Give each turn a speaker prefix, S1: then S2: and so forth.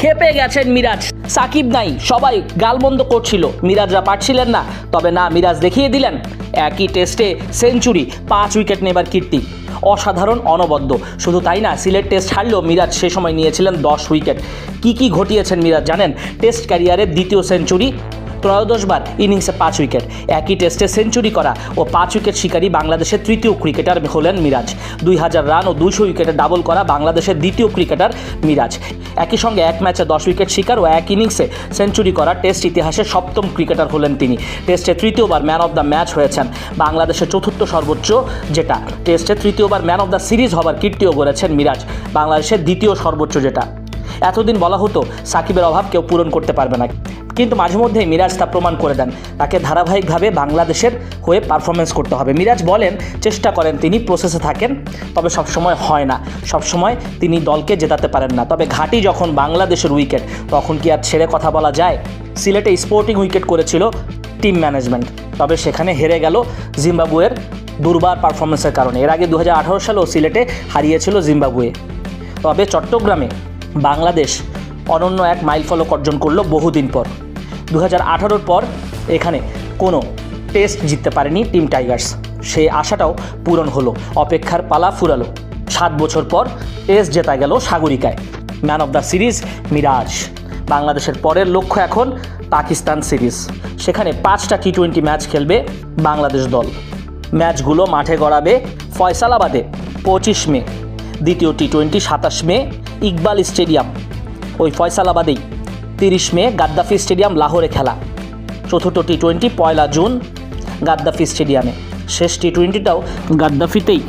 S1: খেপে গেছেন মিরাজ। সাকিব নাই, সবাই গালমন্দ করছিল। মিরাজরা পারছিলেন না, তবে না, মিরাজ দেখিয়ে দিলেন, একই টেস্টে সেঞ্চুরি পাঁচ উইকেট নেবার কীর্তি। অসাধারণ, অনবদ্য। শুধু তাই না, সিলেট টেস্ট হারলেও মিরাজ সে সময় নিয়েছিলেন দশ উইকেট কি কি ঘটিয়েছেন মিরাজ জানেন? টেস্ট ক্যারিয়ারের দ্বিতীয় সেঞ্চুরি ত্রয়োদশবার ইনিংসে পাঁচ উইকেট। একই টেস্টে সেঞ্চুরি করা ও পাঁচ উইকেট শিকারী বাংলাদেশের তৃতীয় ক্রিকেটার হলেন মিরাজ। দুই হাজার রান ও দুইশো উইকেটে ডাবল করা বাংলাদেশের দ্বিতীয় ক্রিকেটার মিরাজ। একই সঙ্গে এক ম্যাচে দশ উইকেট শিকার ও এক ইনিংসে সেঞ্চুরি করা টেস্ট ইতিহাসের সপ্তম ক্রিকেটার হলেন তিনি। টেস্টে তৃতীয়বার ম্যান অফ দ্য ম্যাচ হয়েছেন। বাংলাদেশের চতুর্থ সর্বোচ্চ যেটা টেস্টে তৃতীয়বার ম্যান অফ দ্য সিরিজ হবার কীর্তিও গড়েছেন মিরাজ। বাংলাদেশের দ্বিতীয় সর্বোচ্চ যেটা এতদিন বলা হতো সাকিবের অভাব কেউ পূরণ করতে পারবে না। কিন্তু মাঝে মধ্যে মিরাজ তা প্রমাণ করে দেন। তাকে ধারাবাহিকভাবে বাংলাদেশের হয়ে পারফরমেন্স করতে হবে। মিরাজ বলেন, চেষ্টা করেন তিনি প্রসেসে থাকেন, তবে সবসময় হয় না। সবসময় তিনি দলকে জেতাতে পারেন না। তবে ঘাটি যখন বাংলাদেশের উইকেট তখন কি আর ছেড়ে কথা বলা যায়? সিলেটে স্পোর্টিং উইকেট করেছিল টিম ম্যানেজমেন্ট তবে সেখানে হেরে গেল জিম্বাবুয়ের দুর্বার পারফরমেন্সের কারণে। এর আগে দু হাজার আঠারো সালেও সিলেটে হারিয়েছিল জিম্বাবুয়ে। তবে চট্টগ্রামে বাংলাদেশ অনন্য এক মাইলফলক অর্জন করল বহুদিন পর। দু হাজার পর এখানে কোনো টেস্ট জিততে পারেনি টিম টাইগার্স। সেই আশাটাও পূরণ হলো, অপেক্ষার পালা ফুরালো। সাত বছর পর টেস্ট জেতা গেল সাগরিকায়। Man of the series Miraz. বাংলাদেশের পরের লক্ষ্য এখন পাকিস্তান সিরিজ। সেখানে পাঁচটা টি টোয়েন্টি ম্যাচ খেলবে বাংলাদেশ দল। ম্যাচগুলো মাঠে গড়াবে ফয়সালাবাদে পঁচিশ মে। দ্বিতীয় টি টোয়েন্টি সাতাশ মে ইকবাল স্টেডিয়াম। ওই ফয়সালাবাদেই তিরিশ মে গাদ্দাফি স্টেডিয়াম লাহোরে খেলা। চতুর্থ টি টোয়েন্টি পয়লা জুন গাদ্দাফি স্টেডিয়ামে। শেষ টি টোয়েন্টিটাও গাদ্দাফিতেই।